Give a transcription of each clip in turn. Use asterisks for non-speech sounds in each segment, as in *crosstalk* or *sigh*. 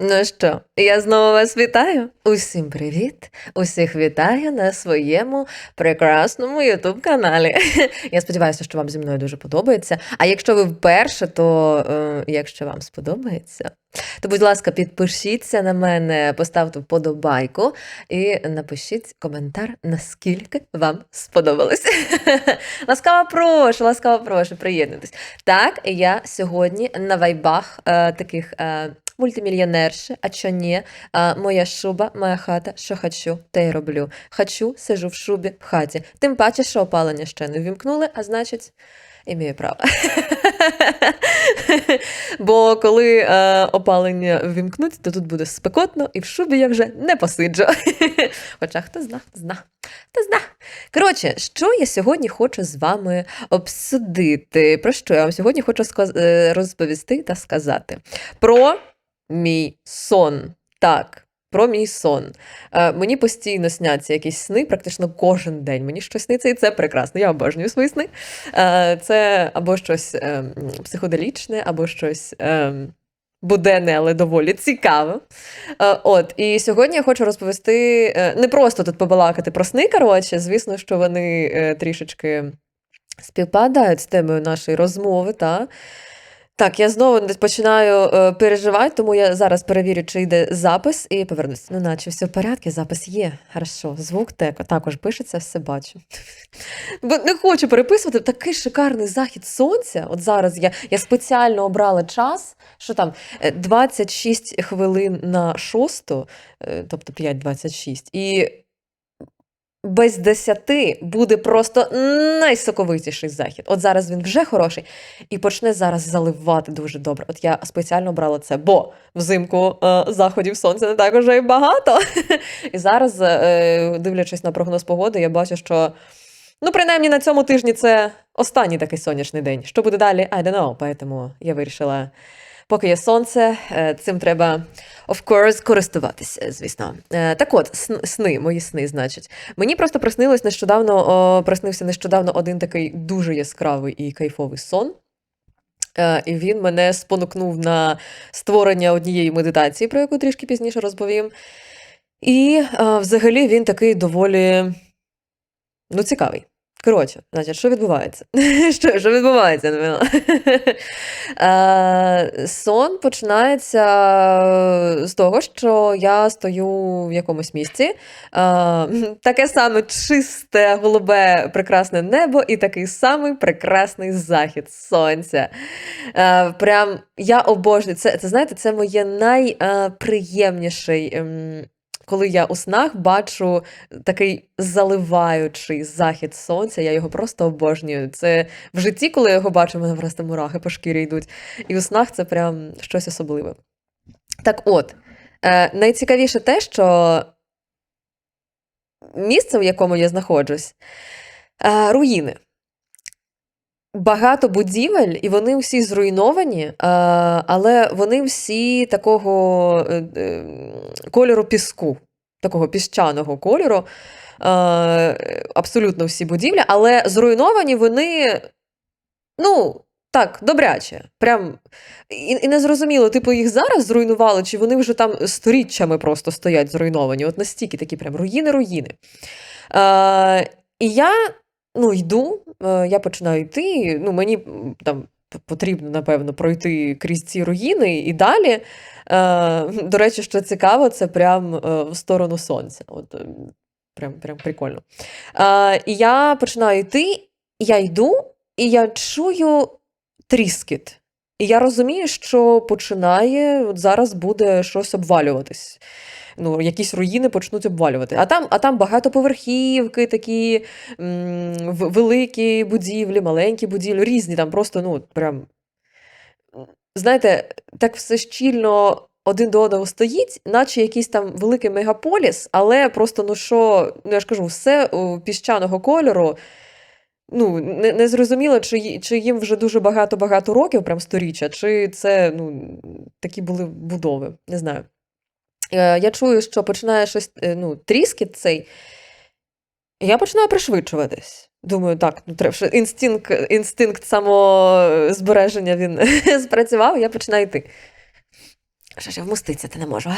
Ну що, я знову вас вітаю. Усім привіт! Усіх вітаю на своєму прекрасному youtube каналі. *laughs* Я сподіваюся, що вам зі мною дуже подобається. А якщо ви вперше, то е, якщо вам сподобається, то, будь ласка, підпишіться на мене, поставте вподобайку і напишіть коментар, наскільки вам сподобалось. *laughs* Ласкаво прошу, ласкаво прошу, приєднуйтесь. Так, я сьогодні на вайбах е, таких. Е, Мультимільйонерші, а чо ні? А, моя шуба, моя хата, що хочу, те й роблю. Хочу, сижу в шубі в хаті. Тим паче, що опалення ще не вімкнули, а значить, імію право. *laughs* Бо коли е, опалення вімкнуть, то тут буде спекотно, і в шубі я вже не посиджу. *laughs* Хоча хто зна, зна, хто зна. Коротше, що я сьогодні хочу з вами обсудити? Про що я вам сьогодні хочу е, розповісти та сказати? Про мій сон. Так, про мій сон. Е, мені постійно сняться якісь сни, практично кожен день. Мені щось сниться, і це прекрасно. Я обожнюю свої сни. Е, це або щось е, психоделічне, або щось. Е, Буденне, але доволі цікаво. Е, От, і сьогодні я хочу розповісти е, не просто тут побалакати про сни, коротше, звісно, що вони е, трішечки співпадають з темою нашої розмови, та так, я знову починаю е, переживати, тому я зараз перевірю, чи йде запис, і повернусь. Ну, наче все в порядку, запис є. Хорошо, звук також пишеться, все бачу. *laughs* Бо не хочу переписувати такий шикарний захід сонця. От зараз я, я спеціально обрала час, що там е, 26 хвилин на шосту, е, тобто 5.26, і без 10 буде просто найсоковитіший захід. От зараз він вже хороший і почне зараз заливати дуже добре. От я спеціально обрала це, бо взимку е, заходів сонця не так уже і багато. *laughs* І зараз, е, дивлячись на прогноз погоди, я бачу, що ну, принаймні на цьому тижні це останній такий сонячний день. Що буде далі? I don't know. Поэтому я вирішила. Поки є сонце, е, цим треба, of course, користуватися, звісно. Е, Так от, сни, мої сни, значить. Мені просто приснилось нещодавно, о, приснився нещодавно один такий дуже яскравий і кайфовий сон. Е, І він мене спонукнув на створення однієї медитації, про яку трішки пізніше розповім. І взагалі він такий доволі ну, цікавий. Коротше, значить, що відбувається? *laughs* Що, що відбувається? *laughs* Е, Сон починається з того, що я стою в якомусь місці. Е, *laughs* Таке саме чисте, голубе, прекрасне небо і такий самий прекрасний захід сонця. Е, Прям я обожнюю. Це, це знаєте, це моє найприємніший. Коли я у снах бачу такий заливаючий захід сонця, я його просто обожнюю. Це в житті, коли я його бачу, в мене просто мурахи по шкірі йдуть. І у снах це прям щось особливе. Так от, е, найцікавіше те, що місце, в якому я знаходжусь, е, руїни. Багато будівель, і вони всі зруйновані, е, але вони всі такого е, е, кольору піску, такого піщаного кольору. Абсолютно всі будівлі, але зруйновані вони, ну, так, добряче. Прям і, і не зрозуміло, типу, їх зараз зруйнували, чи вони вже там сторіччями просто стоять зруйновані. От настільки такі прям руїни-руїни. І я ну, йду, е, я починаю йти. Ну, мені там потрібно, напевно, пройти крізь ці руїни і далі. Е, *laughs* до речі, що цікаво, це прям е, в сторону сонця. От, е, прям, прям прикольно. І я починаю йти, я йду, і я чую тріскіт. І я розумію, що починає, от зараз буде щось обвалюватись. Ну, якісь руїни почнуть обвалювати. А там, а там багатоповерхівки, такі м, великі будівлі, маленькі будівлі, різні, там просто, ну, прям. Знаєте, так все щільно один до одного стоїть, наче якийсь там великий мегаполіс, але просто, ну що, ну я ж кажу, все о, піщаного кольору. Ну, не, не зрозуміло, чи, чи їм вже дуже багато-багато років, прям сторіччя, чи це ну, такі були будови. Не знаю. Е, Я чую, що починає щось, е, ну, тріскіт цей. Я починаю пришвидшуватись. Думаю, так, ну треба інстинкт, інстинкт самозбереження він *laughs* спрацював, я починаю йти. Що ж, я вмоститися ти не можу.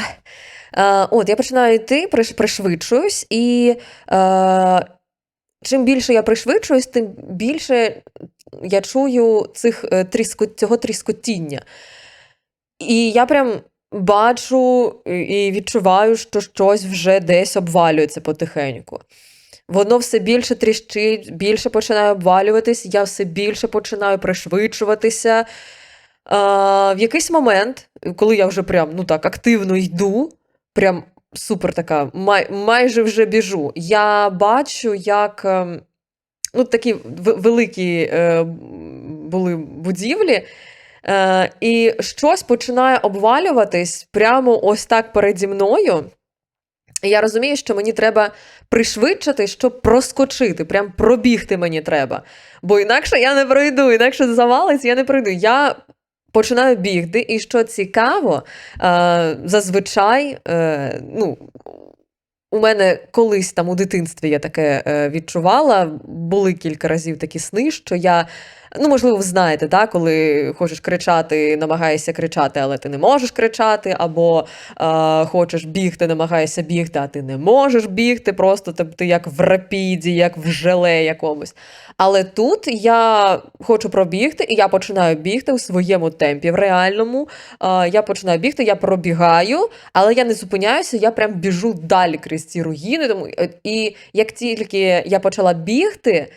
А? Е, от, я починаю йти, приш- пришвидшуюсь, і е, чим більше я пришвидшуюсь, тим більше я чую цих, тріско, цього тріскотіння. І я прям бачу і відчуваю, що щось вже десь обвалюється потихеньку. Воно все більше тріщить, більше починає обвалюватись, я все більше починаю пришвидшуватися. А, в якийсь момент, коли я вже прям ну так активно йду, прям супер така, май, майже вже біжу, я бачу, як ем, ну, такі великі е, були будівлі, е, і щось починає обвалюватись прямо ось так переді мною. І я розумію, що мені треба пришвидшити, щоб проскочити, прям пробігти мені треба. Бо інакше я не пройду, інакше завалиться, я не пройду. Я починаю бігти, і що цікаво, е, зазвичай, е, ну, у мене колись там у дитинстві я таке е, відчувала. Були кілька разів такі сни, що я, ну, можливо, ви знаєте, да, коли хочеш кричати, намагаєшся кричати, але ти не можеш кричати, або е, хочеш бігти, намагаєшся бігти, а ти не можеш бігти, просто ти, як в рапіді, як в желе якомусь. Але тут я хочу пробігти, і я починаю бігти у своєму темпі, в реальному. Е, я починаю бігти, я пробігаю, але я не зупиняюся, я прям біжу далі крізь ці руїни. Тому, е, і як тільки я почала бігти,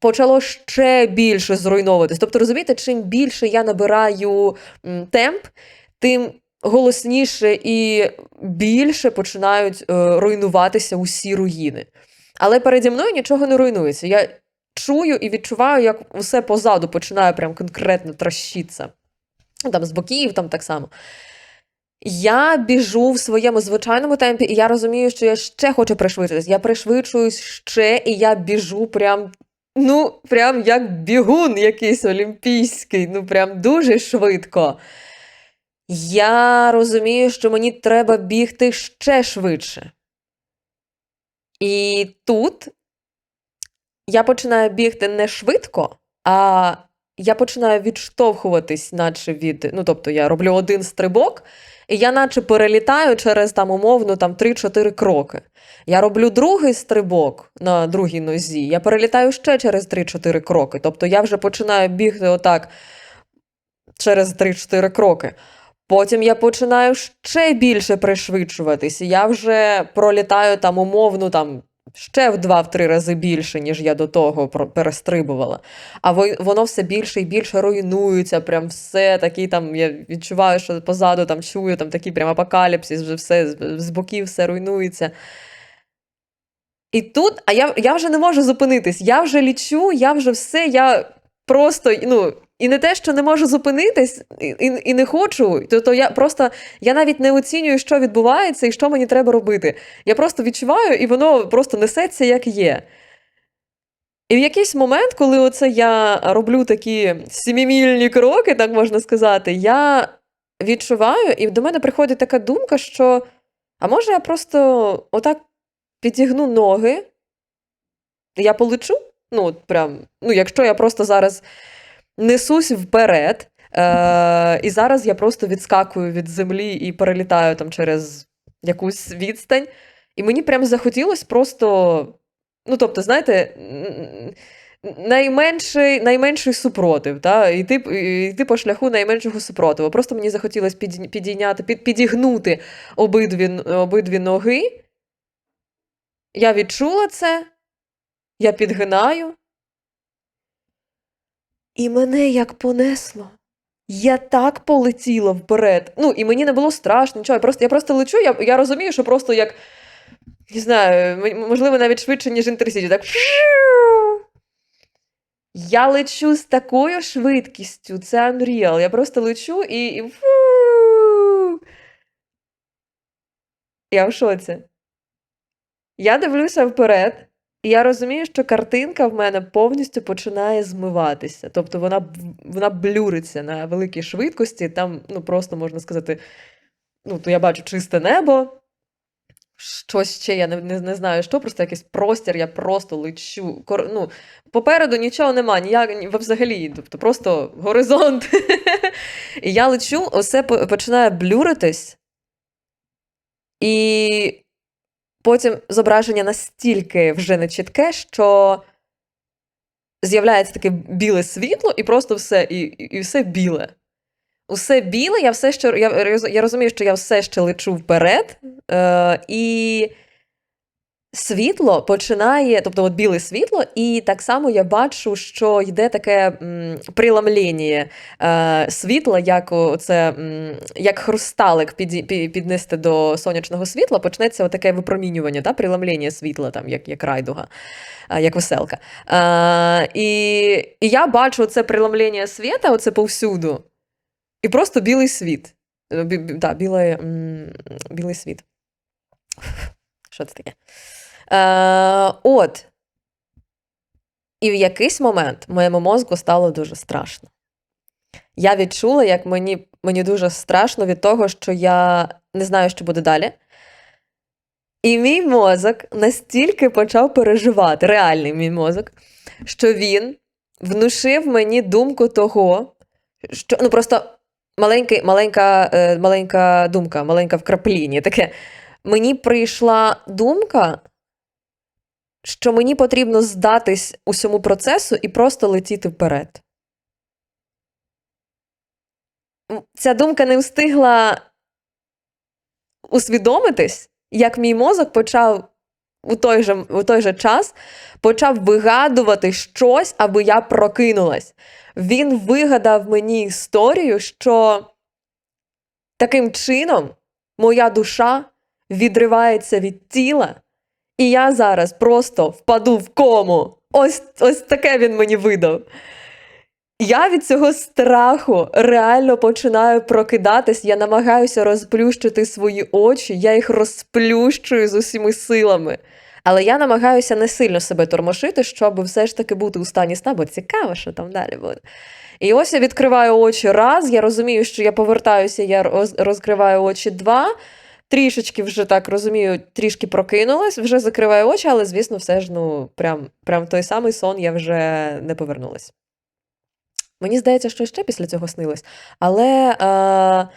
почало ще більше зруйновуватись. Тобто, розумієте, чим більше я набираю темп, тим голосніше і більше починають е, руйнуватися усі руїни. Але переді мною нічого не руйнується. Я чую і відчуваю, як усе позаду починає прям конкретно трощитися. Ну, Там з боків, там так само. Я біжу в своєму звичайному темпі, і я розумію, що я ще хочу пришвидшитись. Я пришвидшуюсь ще, і я біжу прям, ну, прям як бігун якийсь олімпійський, ну прям дуже швидко. Я розумію, що мені треба бігти ще швидше. І тут я починаю бігти не швидко, а я починаю відштовхуватись, наче від. Ну, тобто я роблю один стрибок, і я наче перелітаю через там умовно там 3-4 кроки. Я роблю другий стрибок на другій нозі, я перелітаю ще через 3-4 кроки. Тобто я вже починаю бігти отак через 3-4 кроки. Потім я починаю ще більше пришвидшуватись, я вже пролітаю там умовно там ще в два-три рази більше, ніж я до того перестрибувала. А воно все більше і більше руйнується, прям все такі там. Я відчуваю, що позаду там чую там такий прям апокаліпсис, вже все з, боків все руйнується. І тут, а я, я вже не можу зупинитись. Я вже лічу, я вже все, я просто, ну, і не те, що не можу зупинитись, і, і, і не хочу. Тобто я просто я навіть не оцінюю, що відбувається і що мені треба робити. Я просто відчуваю, і воно просто несеться, як є. І в якийсь момент, коли оце я роблю такі сімімільні кроки, так можна сказати, я відчуваю, і до мене приходить така думка, що а може я просто отак підігну ноги, я полечу? Ну, от прям, ну, якщо я просто зараз несусь вперед, е- і зараз я просто відскакую від землі і перелітаю там через якусь відстань, і мені прям захотілося просто. Ну, тобто, знаєте, найменший, найменший супротив, та? йти, йти по шляху найменшого супротиву. Просто мені захотілося піді- підійняти, під, підігнути обидві, обидві ноги. Я відчула це, я підгинаю. І мене як понесло. Я так полетіла вперед. Ну, і мені не було страшно, нічого. Я просто, я просто лечу, я, я розумію, що просто як. Не знаю, можливо, навіть швидше, ніж інтерсіті. Так. Я лечу з такою швидкістю, це Unreal. Я просто лечу і. і... Я в шоці. Я дивлюся вперед, і я розумію, що картинка в мене повністю починає змиватися. Тобто вона, вона блюриться на великій швидкості. Там, ну, просто можна сказати, ну, то я бачу чисте небо. Щось ще, я не, не, не знаю, що, просто якийсь простір, я просто лечу. Кор, ну, попереду нічого нема, ніяк, ні- взагалі, тобто просто горизонт. *laughs* І я лечу, усе починає блюритись, і потім зображення настільки вже нечітке, що з'являється таке біле світло, і просто все, і, і все біле. Усе біле, я все ще я, я розумію, що я все ще лечу вперед, е, і світло починає, тобто от біле світло, і так само я бачу, що йде таке м, приламлення е, світла, як оце, як хрусталик під, під, піднести до сонячного світла, почнеться таке випромінювання, та, приламлення світла, там, як, як райдуга, е, як веселка. Е, і, і я бачу це приламлення світа, оце повсюду. І просто білий світ. Е, Бі, бі, да, білий, м, білий світ. Що це таке? Е, от. І в якийсь момент моєму мозку стало дуже страшно. Я відчула, як мені, мені дуже страшно від того, що я не знаю, що буде далі. І мій мозок настільки почав переживати, реальний мій мозок, що він внушив мені думку того, що ну просто маленький, маленька, е, маленька думка, маленька вкрапління. Таке. Мені прийшла думка, що мені потрібно здатись усьому процесу і просто летіти вперед. Ця думка не встигла усвідомитись, як мій мозок почав у той же, у той же час почав вигадувати щось, аби я прокинулась. Він вигадав мені історію, що таким чином моя душа відривається від тіла, і я зараз просто впаду в кому. Ось, ось таке він мені видав. Я від цього страху реально починаю прокидатись. Я намагаюся розплющити свої очі, я їх розплющую з усіми силами. Але я намагаюся не сильно себе тормошити, щоб все ж таки бути у стані сна, бо цікаво, що там далі буде. І ось я відкриваю очі раз, я розумію, що я повертаюся, я роз- розкриваю очі два. Трішечки вже так розумію, трішки прокинулась, вже закриваю очі, але, звісно, все ж ну, прям, прям той самий сон я вже не повернулась. Мені здається, що ще після цього снилось. Але е,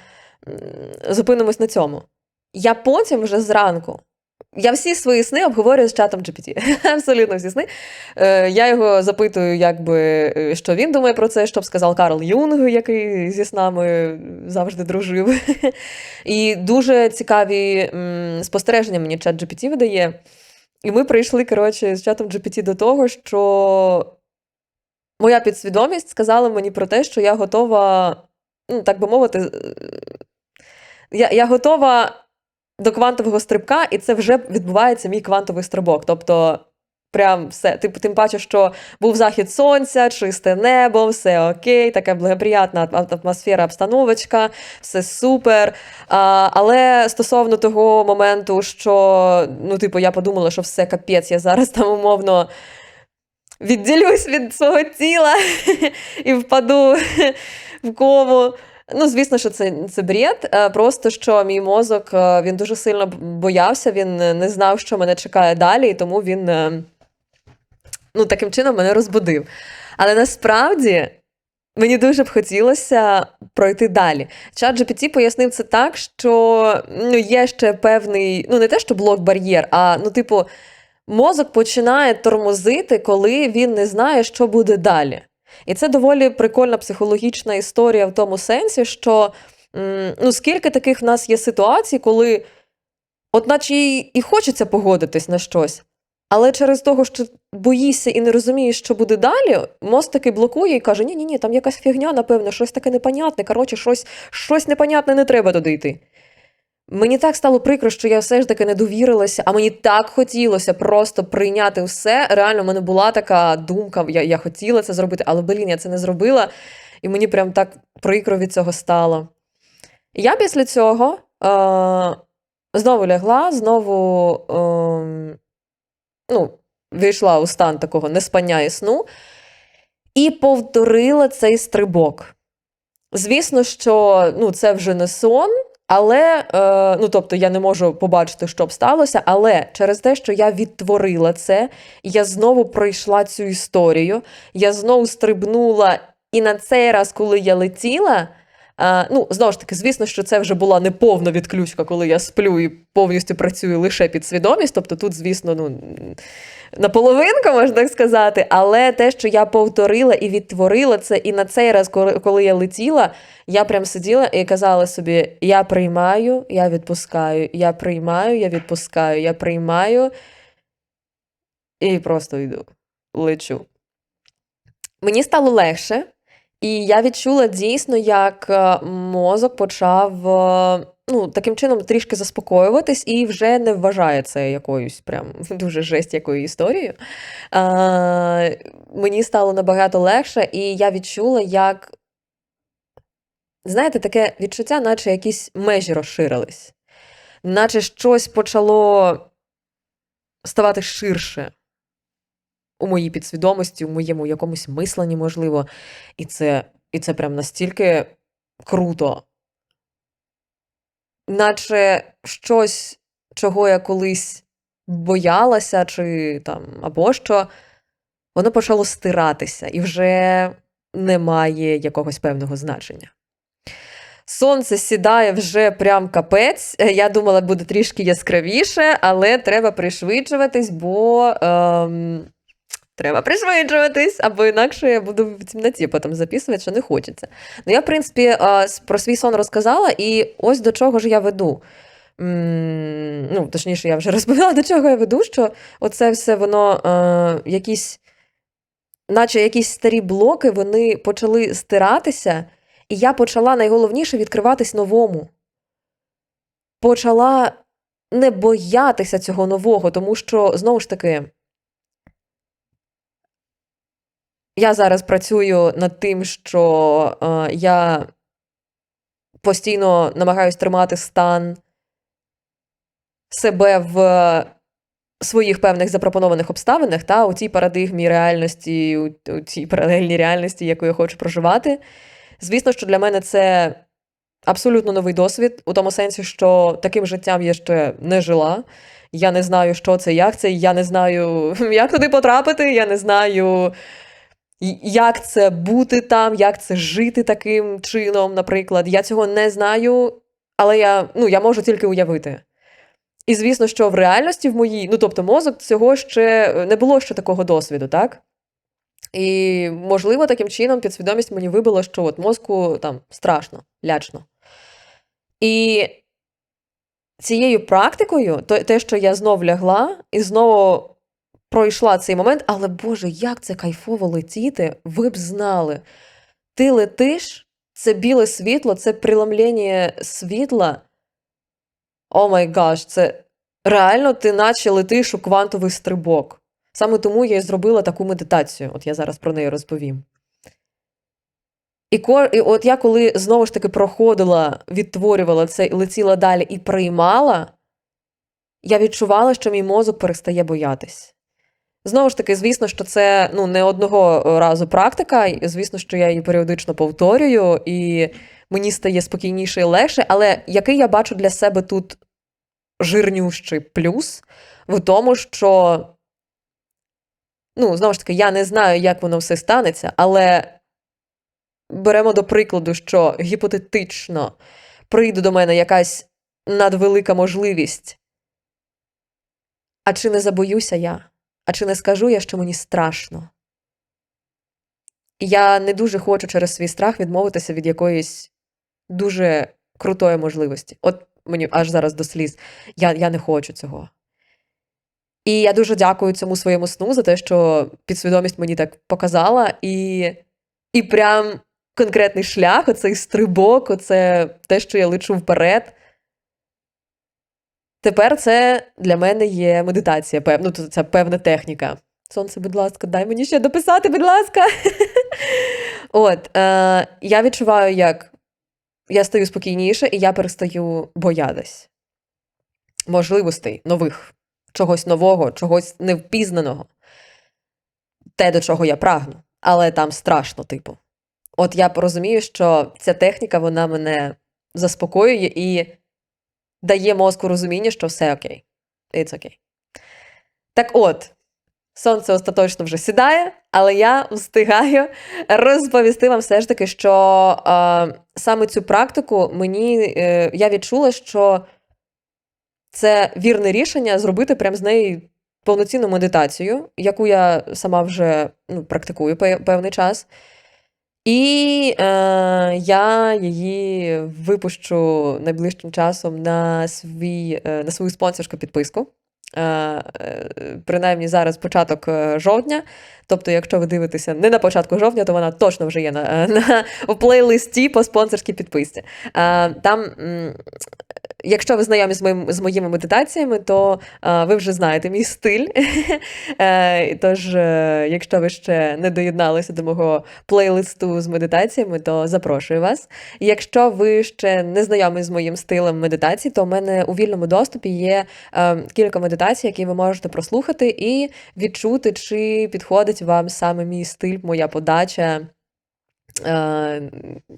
зупинимось на цьому. Я потім вже зранку. Я всі свої сни обговорюю з чатом GPT. *laughs* Абсолютно всі сни. Е, я його запитую, якби, е, що він думає про це, що б сказав Карл Юнг, який зі снами завжди дружив. *laughs* І дуже цікаві спостереження мені чат GPT видає. І ми прийшли, коротше, з чатом GPT до того, що моя підсвідомість сказала мені про те, що я готова, ну, так би мовити, е, я, я готова до квантового стрибка, і це вже відбувається мій квантовий стрибок. Тобто, прям все. Тим, тим паче, що був захід сонця, чисте небо, все окей, така благоприятна атмосфера, обстановочка, все супер. А, але стосовно того моменту, що ну, типу, я подумала, що все капець, я зараз там умовно відділюсь від свого тіла *laughs* і впаду в кому. Ну, звісно, що це, це бред. е, Просто що мій мозок е, він дуже сильно боявся, він не знав, що мене чекає далі, і тому він е, ну, таким чином мене розбудив. Але насправді мені дуже б хотілося пройти далі. Чат GPT пояснив це так, що ну, є ще певний, ну не те, що блок-бар'єр, а ну, типу, мозок починає тормозити, коли він не знає, що буде далі. І це доволі прикольна психологічна історія в тому сенсі, що ну, скільки таких в нас є ситуацій, коли, от наче і, хочеться погодитись на щось, але через того, що боїшся і не розумієш, що буде далі, мозк таки блокує і каже: ні, ні, ні, там якась фігня, напевно, щось таке непонятне. Коротше, щось, щось непонятне не треба туди йти. Мені так стало прикро, що я все ж таки не довірилася, а мені так хотілося просто прийняти все. Реально, в мене була така думка, я, я хотіла це зробити, але блін, я це не зробила, і мені прям так прикро від цього стало. Я після цього е, знову лягла, знову е, ну, війшла у стан такого неспання і сну і повторила цей стрибок. Звісно, що ну, це вже не сон, але е, ну, тобто я не можу побачити, що б сталося, але через те, що я відтворила це, я знову пройшла цю історію, я знову стрибнула, і на цей раз, коли я летіла, А, ну, знову ж таки, звісно, що це вже була не повна відключка, коли я сплю і повністю працюю лише під свідомість. Тобто тут, звісно, ну, наполовинку, можна так сказати. Але те, що я повторила і відтворила це, і на цей раз, коли, я летіла, я прям сиділа і казала собі: я приймаю, я відпускаю, я приймаю, я відпускаю, я приймаю. І просто йду, лечу. Мені стало легше, і я відчула дійсно, як е, мозок почав е, ну, таким чином трішки заспокоюватись і вже не вважає це якоюсь прям *laughs* дуже жесть якою історією. А, мені стало набагато легше, і я відчула, як, знаєте, таке відчуття, наче якісь межі розширились, наче щось почало ставати ширше у моїй підсвідомості, у моєму якомусь мисленні, можливо. І це, і це прям настільки круто. Наче щось, чого я колись боялася, чи там, або що, воно почало стиратися і вже не має якогось певного значення. Сонце сідає вже прям капець. Я думала, буде трішки яскравіше, але треба пришвидшуватись, бо ем, треба пришвидшуватись, або інакше я буду в темноті потім записувати, що не хочеться. Ну, я, в принципі, про свій сон розказала, і ось до чого ж я веду. Ну, точніше, я вже *laughs* розповіла, до чого я веду, що оце все воно е, якісь, наче якісь старі блоки, вони почали стиратися, і я почала найголовніше відкриватись новому. Почала не боятися цього нового, тому що, знову ж таки, я зараз працюю над тим, що е, я постійно намагаюсь тримати стан себе в своїх певних запропонованих обставинах, та, у тій парадигмі реальності, у, у тій паралельній реальності, яку я хочу проживати. Звісно, що для мене це абсолютно новий досвід, у тому сенсі, що таким життям я ще не жила. Я не знаю, що це, як це, я не знаю, *laughs* як туди потрапити, я не знаю, як це бути там, як це жити таким чином, наприклад. Я цього не знаю, але я, ну, я можу тільки уявити. І звісно, що в реальності в моїй, ну тобто мозок цього ще не було ще такого досвіду, так? І, можливо, таким чином підсвідомість мені вибила, що от мозку там страшно, лячно. І цією практикою, те, що я знов лягла і знову пройшла цей момент, але Боже, як це кайфово летіти, ви б знали. Ти летиш, це біле світло, це преломлення світла. О май гаш, це реально ти наче летиш у квантовий стрибок. Саме тому я і зробила таку медитацію. От я зараз про неї розповім. І, і от я коли знову ж таки проходила, відтворювала це, летіла далі і приймала, я відчувала, що мій мозок перестає боятись. Знову ж таки, звісно, що це ну, не одного разу практика, і звісно, що я її періодично повторюю, і мені стає спокійніше і легше, але який я бачу для себе тут жирнющий плюс в тому, що, ну, знову ж таки, я не знаю, як воно все станеться, але беремо до прикладу, що гіпотетично прийде до мене якась надвелика можливість. А чи не забоюся я? А чи не скажу я, що мені страшно? Я не дуже хочу через свій страх відмовитися від якоїсь дуже крутої можливості. От мені аж зараз до сліз. Я, я не хочу цього. І я дуже дякую цьому своєму сну за те, що підсвідомість мені так показала, і, і прям конкретний шлях, оцей стрибок, оце те, що я лечу вперед. Тепер це для мене є медитація, пев... ну, це певна техніка. Сонце, будь ласка, дай мені ще дописати, будь ласка. *laughs* От, е, я відчуваю, як я стаю спокійніше, і я перестаю боятись можливостей нових, чогось нового, чогось невпізнаного. Те, до чого я прагну, але там страшно, типу. От я порозумію, що ця техніка вона мене заспокоює і дає мозку розуміння, що все окей. It's окей. Так от, сонце остаточно вже сідає, але я встигаю розповісти вам все ж таки, що е, саме цю практику мені е, я відчула, що це вірне рішення зробити прям з неї повноцінну медитацію, яку я сама вже ну, практикую певний час. І е, я її випущу найближчим часом на, свій, е, на свою спонсорську підписку. Е, е, принаймні зараз початок е, жовтня. Тобто, якщо ви дивитеся не на початку жовтня, то вона точно вже є на, *laughs* на в плейлисті по спонсорській підписці. Е, там, якщо ви знайомі з, моїм, з моїми медитаціями, то е, ви вже знаєте мій стиль. *laughs* Е, Тож, е, якщо ви ще не доєдналися до мого плейлисту з медитаціями, то запрошую вас. Якщо ви ще не знайомі з моїм стилем медитації, то у мене у вільному доступі є е, кілька медитацій, які ви можете прослухати і відчути, чи підходить вам саме мій стиль, моя подача. Е,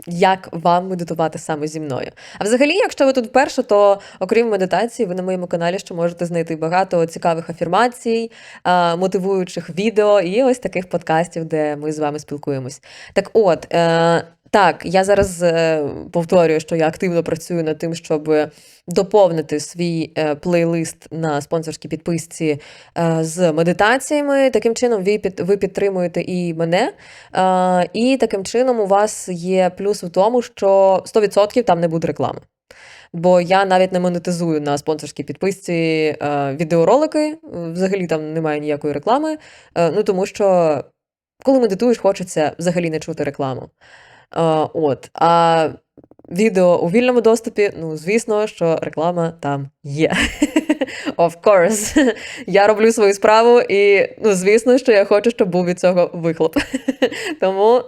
Як вам медитувати саме зі мною? А взагалі, якщо ви тут вперше, то окрім медитації, ви на моєму каналі ще можете знайти багато цікавих афірмацій, е, мотивуючих відео і ось таких подкастів, де ми з вами спілкуємось. Так от, е, так, я зараз е, повторюю, що я активно працюю над тим, щоб доповнити свій е, плейлист на спонсорській підписці е, з медитаціями. Таким чином, ви, ви підтримуєте і мене. І таким чином у вас є плюс в тому, що 100% там не буде реклами. Бо я навіть не монетизую на спонсорській підписці відеоролики, взагалі там немає ніякої реклами. Ну тому що коли медитуєш, хочеться взагалі не чути рекламу. Е, от. А відео у вільному доступі, ну, звісно, що реклама там є. *laughs* Of course. *laughs* Я роблю свою справу, і, ну, звісно, що я хочу, щоб був від цього вихлоп. *laughs* Тому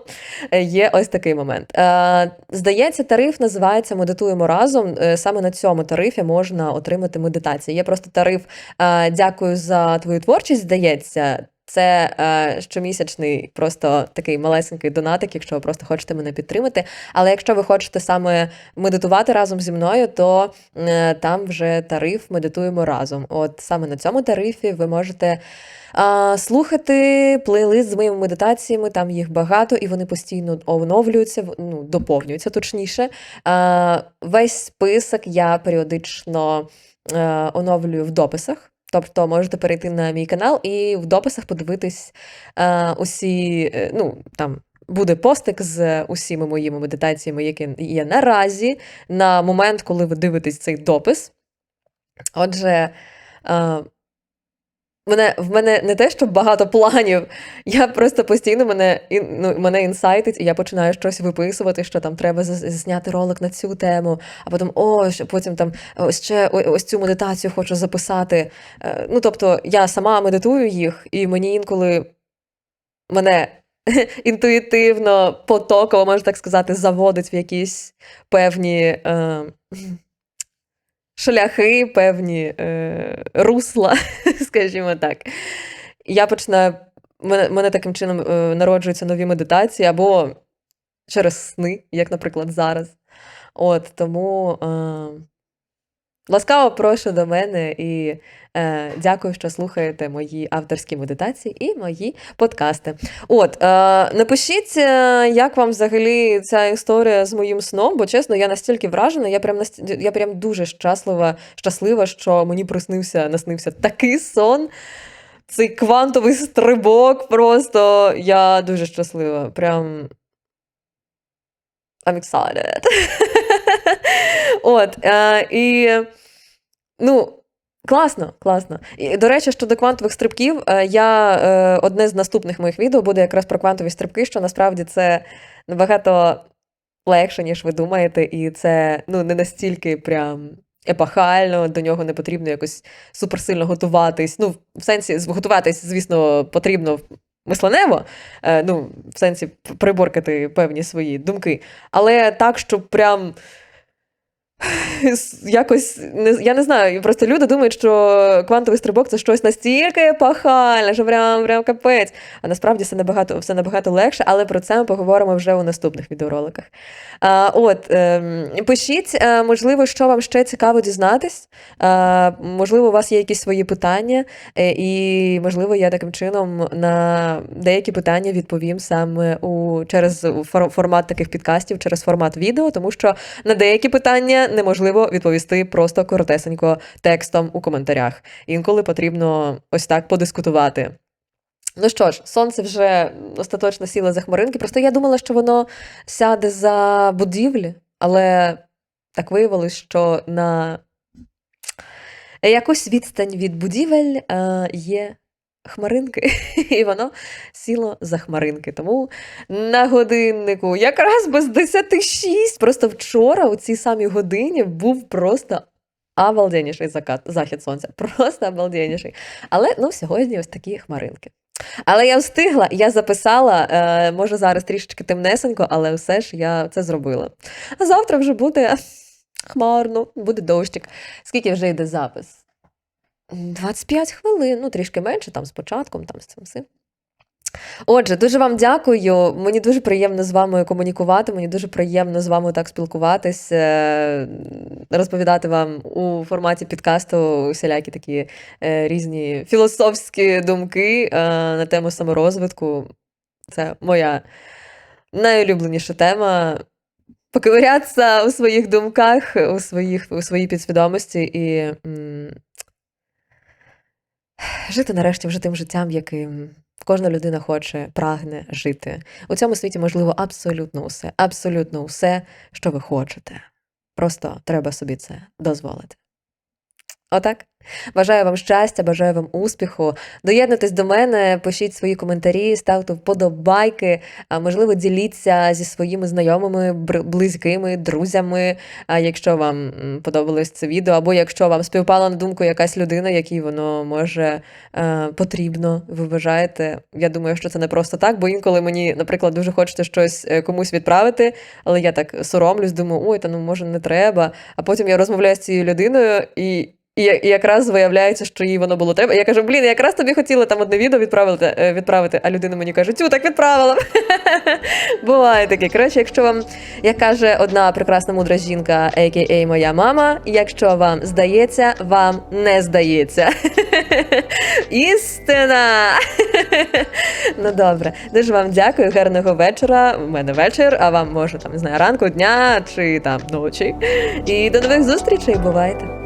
є ось такий момент. Е, Здається, тариф називається Медитуємо разом. Е, Саме на цьому тарифі можна отримати медитацію. Є просто тариф Дякую за твою творчість, здається. Це е, щомісячний просто такий малесенький донатик, якщо ви просто хочете мене підтримати. Але якщо ви хочете саме медитувати разом зі мною, то е, там вже тариф медитуємо разом. От саме на цьому тарифі ви можете а, слухати плейлист з моїми медитаціями, там їх багато, і вони постійно оновлюються, ну, доповнюються точніше. А, весь список я періодично е, оновлюю в дописах. Тобто можете перейти на мій канал і в дописах подивитись е, усі, е, ну там. Буде постик з усіма моїми медитаціями, які є наразі, на момент, коли ви дивитесь цей допис. Отже, е, мене, в мене не те, що багато планів, я просто постійно мене, ну, мене інсайтить, і я починаю щось виписувати, що там треба зняти ролик на цю тему, а потім, о, потім там ще ось цю медитацію хочу записати. Е, Ну, тобто, я сама медитую їх, і мені інколи мене *laughs* інтуїтивно, потоково, можна так сказати, заводить в якісь певні е, шляхи, певні е, русла, *laughs* скажімо так. Я починаю. Мене, мене таким чином е, народжуються нові медитації або через сни, як, наприклад, зараз. От тому е, ласкаво прошу до мене і е, дякую, що слухаєте мої авторські медитації і мої подкасти. От, е, напишіть, е, як вам взагалі ця історія з моїм сном, бо чесно, я настільки вражена, я прям я прям дуже щаслива, щаслива, що мені приснився, наснився такий сон. Цей квантовий стрибок просто я дуже щаслива. Прям I'm excited. *laughs* От, е, і ну, класно, класно. І, до речі, щодо квантових стрибків, е, я е, одне з наступних моїх відео буде якраз про квантові стрибки, що насправді це набагато легше, ніж ви думаєте, і це ну, не настільки прям. Епохально, до нього не потрібно якось суперсильно готуватись. Ну, в сенсі, готуватись, звісно, потрібно мисленево, е, ну, в сенсі приборкати певні свої думки. Але так, щоб прям якось я не знаю. Просто люди думають, що квантовий стрибок це щось настільки епохальне, що прям, прям капець. А насправді все набагато, все набагато легше, але про це ми поговоримо вже у наступних відеороликах. А, от, ем, пишіть, е, можливо, що вам ще цікаво дізнатись. А, можливо, у вас є якісь свої питання, е, і, можливо, я таким чином на деякі питання відповім саме у, через формат таких підкастів, через формат відео, тому що на деякі питання неможливо відповісти просто коротесенько текстом у коментарях. Інколи потрібно ось так подискутувати. Ну що ж, сонце вже остаточно сіло за хмаринки. Просто я думала, що воно сяде за будівлі, але так виявилось, що на якусь відстань від будівель е, є хмаринки, *laughs* і воно сіло за хмаринки. Тому на годиннику якраз без 10.06. Просто вчора у цій самій годині був просто обалденніший закат, захід сонця. Просто обалденніший. Але ну, сьогодні ось такі хмаринки. Але я встигла, я записала, е, може зараз трішечки темнесенько, але все ж я це зробила. А завтра вже буде *laughs* хмарно, буде дощик. Скільки вже йде запис? 25 хвилин, ну трішки менше, там з початком, там з цим всім. Отже, дуже вам дякую. Мені дуже приємно з вами комунікувати. Мені дуже приємно з вами так спілкуватись, е, розповідати вам у форматі підкасту всілякі такі е, різні філософські думки е, на тему саморозвитку. Це моя найулюбленіша тема. Поковирятися у своїх думках, у, своїх, у своїй підсвідомості і жити нарешті вже тим життям, яким кожна людина хоче, прагне жити. У цьому світі можливо абсолютно усе, абсолютно усе, що ви хочете. Просто треба собі це дозволити. Отак. Бажаю вам щастя, бажаю вам успіху. Доєднуйтесь до мене, пишіть свої коментарі, ставте вподобайки, а можливо, діліться зі своїми знайомими, близькими, друзями, а якщо вам подобалось це відео, або якщо вам співпала на думку якась людина, якій воно може е, потрібно, ви вважаєте. Я думаю, що це не просто так, бо інколи мені, наприклад, дуже хочеться щось е, комусь відправити, але я так соромлюсь, думаю, ой, та ну може не треба. А потім я розмовляю з цією людиною і. І, якраз виявляється, що їй воно було треба. Я кажу, блін, якраз тобі хотіла там одне відео відправити, е, відправити, а людина мені каже, тю, так відправила. *laughs* Буває таке. Коротше, якщо вам, як каже одна прекрасна мудра жінка, а.к.а. моя мама, якщо вам здається, вам не здається. *laughs* Істина! *laughs* ну добре, дуже вам дякую, гарного вечора. У мене вечір, а вам може там не знаю, ранку, дня чи там ночі. І до нових зустрічей, бувайте!